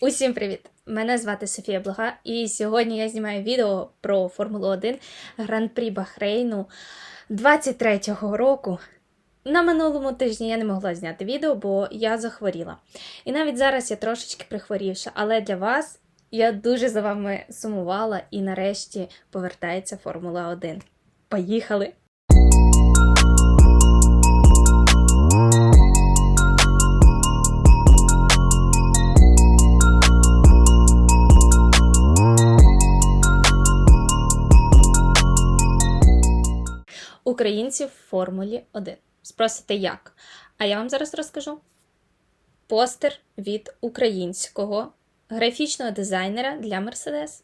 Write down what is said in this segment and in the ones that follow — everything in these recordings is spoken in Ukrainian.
Усім привіт! Мене звати Софія Блага, і сьогодні я знімаю відео про Формулу 1 Гран-прі Бахрейну 23-го року. На минулому тижні я не могла зняти відео, бо я захворіла. І навіть зараз я трошечки прихворівша, але для вас я дуже за вами сумувала і нарешті повертається Формула 1. Поїхали! Українців в Формулі 1. Спросите як? А я вам зараз розкажу. Постер від українського графічного дизайнера для Mercedes.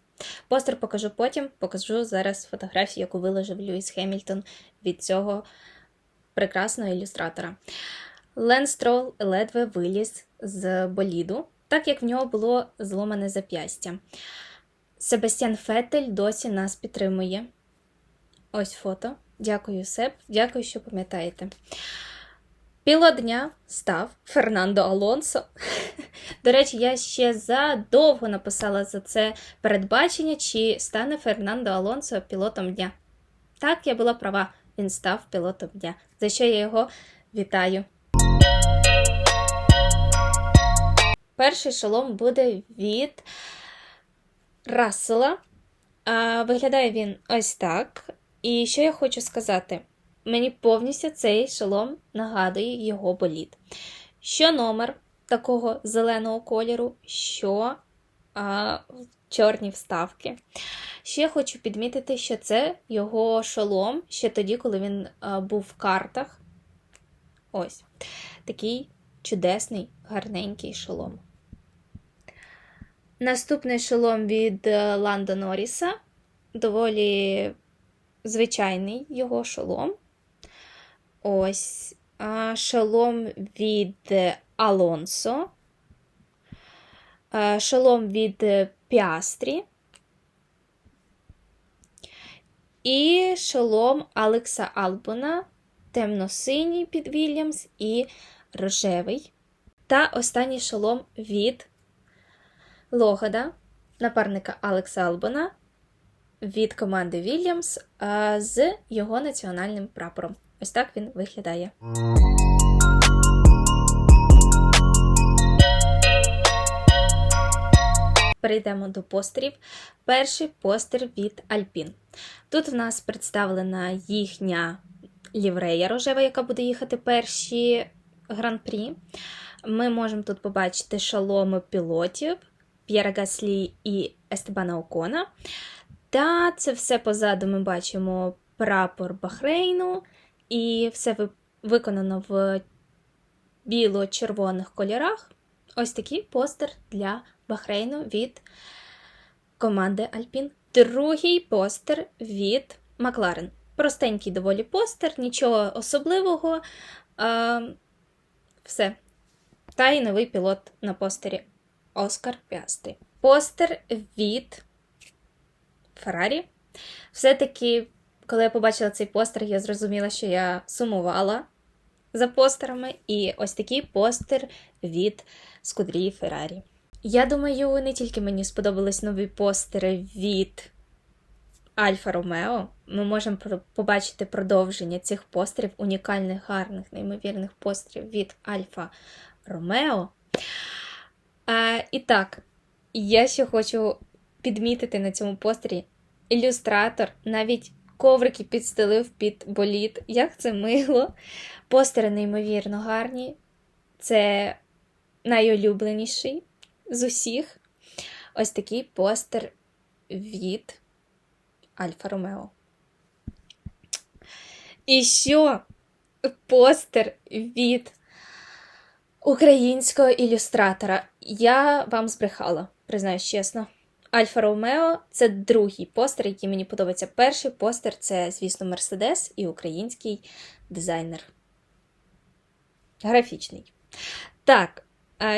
Постер покажу потім, покажу зараз фотографію, яку виложив Льюіс Хемільтон від цього прекрасного ілюстратора. Лен Строл ледве виліз з боліду, так як в нього було зломане зап'ястя. Себастьян Фетель досі нас підтримує. Ось фото. Дякую, Себ. Дякую, що пам'ятаєте. Пілот дня став Фернандо Алонсо. До речі, я ще задовго написала за це передбачення, чи стане Фернандо Алонсо пілотом дня. Так, я була права, він став пілотом дня, за що я його вітаю. Перший шолом буде від Рассела. Виглядає він ось так. І що я хочу сказати? Мені повністю цей шолом нагадує його боліт. Що номер такого зеленого кольору, що а, чорні вставки. Ще хочу підмітити, що це його шолом ще тоді, коли він а, був в картах. Ось такий чудесний, гарненький шолом. Наступний шолом від е, Ландо Норріса. Доволі звичайний його шолом. Ось шолом від Алонсо. Шолом від Піастрі. І шолом Алекса Албона, темно-синій під Вільямс і рожевий. Та останній шолом від Логада, напарника Алекса Албона від команди а, з його національним прапором. Ось так він виглядає. Перейдемо до постерів. Перший постер від Alpine. Тут в нас представлена їхня ліврея рожева, яка буде їхати перші гран-прі. Ми можемо тут побачити шаломи пілотів П'єра Гаслі і Естебана Окона. Та це все позаду ми бачимо прапор Бахрейну, і все виконано в біло-червоних кольорах. Ось такий постер для Бахрейну від команди Alpine. Другий постер від Макларен. Простенький доволі постер, нічого особливого. А, Все. Та й новий пілот на постері Оскар Піастрі. Постер від Феррарі. Все-таки, коли я побачила цей постер, я зрозуміла, що я сумувала за постерами, і ось такий постер від Скудрії Феррарі. Я думаю, не тільки мені сподобались нові постери від Альфа Ромео. Ми можемо побачити продовження цих постерів, унікальних, гарних, неймовірних постерів від Альфа Ромео. А, І так, я ще хочу підмітити на цьому постері ілюстратор, навіть коврики підстелив під боліт. Як це мило. Постери неймовірно гарні. Це найулюбленіший з усіх. Ось такий постер від Альфа Ромео. І що постер від українського ілюстратора. Я вам збрехала, признаюсь чесно. Альфа Ромео це другий постер, який мені подобається. Перший постер це, звісно, Мерседес і український дизайнер. Графічний. Так,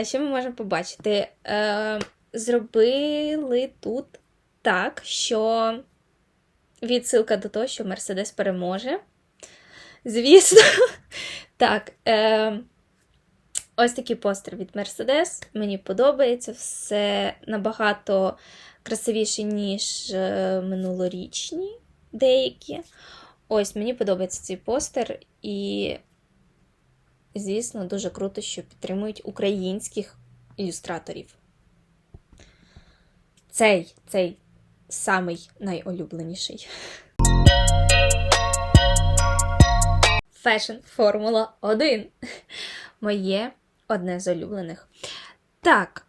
що ми можемо побачити? Е, зробили тут так, що відсилка до того, що Мерседес переможе. Звісно, так. Е, Ось такий постер від Mercedes. Мені подобається все набагато красивіше, ніж е, минулорічні деякі. Ось мені подобається цей постер, і, звісно, дуже круто, що підтримують українських ілюстраторів. Цей, цей самий найулюбленіший. Fashion Формула 1. Моє одне з улюблених. Так,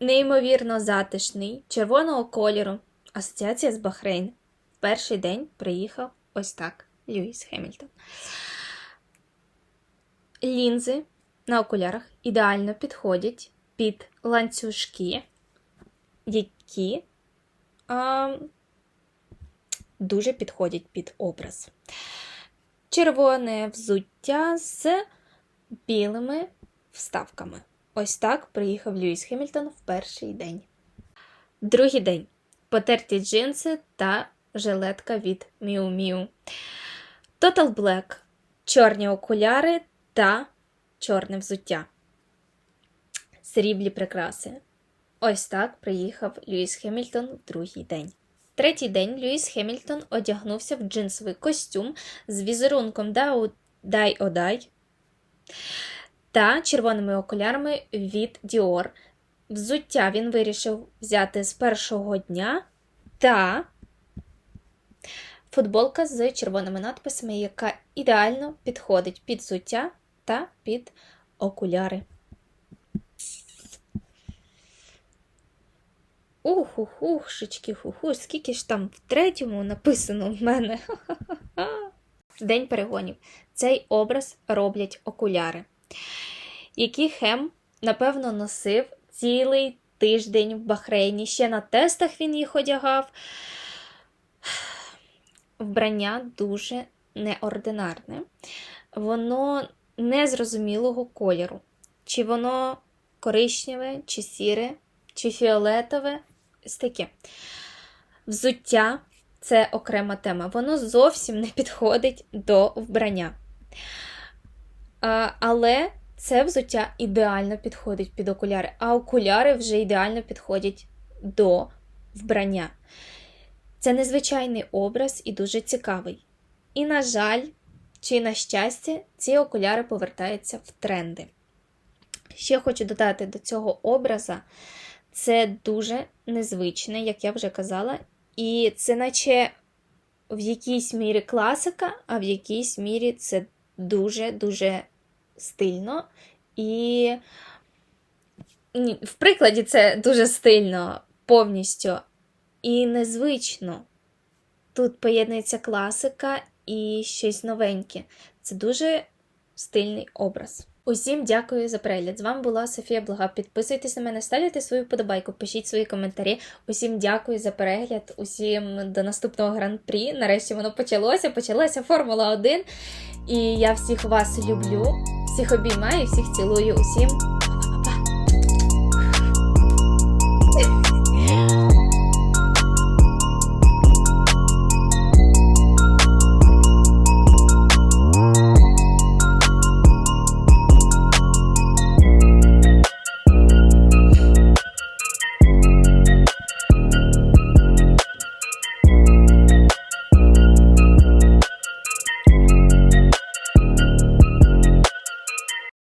неймовірно затишний, червоного кольору. Асоціація з Бахрейн. Перший день приїхав ось так Льюіс Хемільтон. Лінзи на окулярах ідеально підходять під ланцюжки, які а, дуже підходять під образ. Червоне взуття з білими вставками. Ось так приїхав Льюіс Хемільтон в перший день. Другий день. Потерті джинси та жилетка від Miu Miu. Total Black. Чорні окуляри та чорне взуття. Сріблі прикраси. Ось так приїхав Льюіс Хемільтон в другий день. Третій день Льюіс Хемільтон одягнувся в джинсовий костюм з візерунком Дай Одай та червоними окулярами від Dior. Взуття він вирішив взяти з першого дня та футболка з червоними надписами, яка ідеально підходить під взуття та під окуляри. Ух, ух, ухшечки, хуху, скільки ж там в третьому написано в мене. День перегонів. Цей образ роблять окуляри, які Хем, напевно, носив цілий тиждень в Бахрейні. Ще на тестах він їх одягав. Вбрання дуже неординарне. Воно незрозумілого кольору. Чи воно коричневе, чи сіре, чи фіолетове. Ось таке. Взуття це окрема тема. Воно зовсім не підходить до вбрання. Але це взуття ідеально підходить під окуляри, а окуляри вже ідеально підходять до вбрання. Це незвичайний образ і дуже цікавий. І, на жаль, чи на щастя, ці окуляри повертаються в тренди. Ще хочу додати до цього образа. Це дуже незвичне, як я вже казала, і це наче в якійсь мірі класика, а в якійсь мірі це дуже-дуже стильно. І в прикладі це дуже стильно повністю і незвично. Тут поєднується класика і щось новеньке. Це дуже стильний образ. Усім дякую за перегляд. З вами була Софія Блага. Підписуйтесь на мене, ставте свою подобайку, пишіть свої коментарі. Усім дякую за перегляд, усім до наступного гран-прі. Нарешті воно почалося. Почалася Формула 1. І я всіх вас люблю, всіх обіймаю, всіх цілую, усім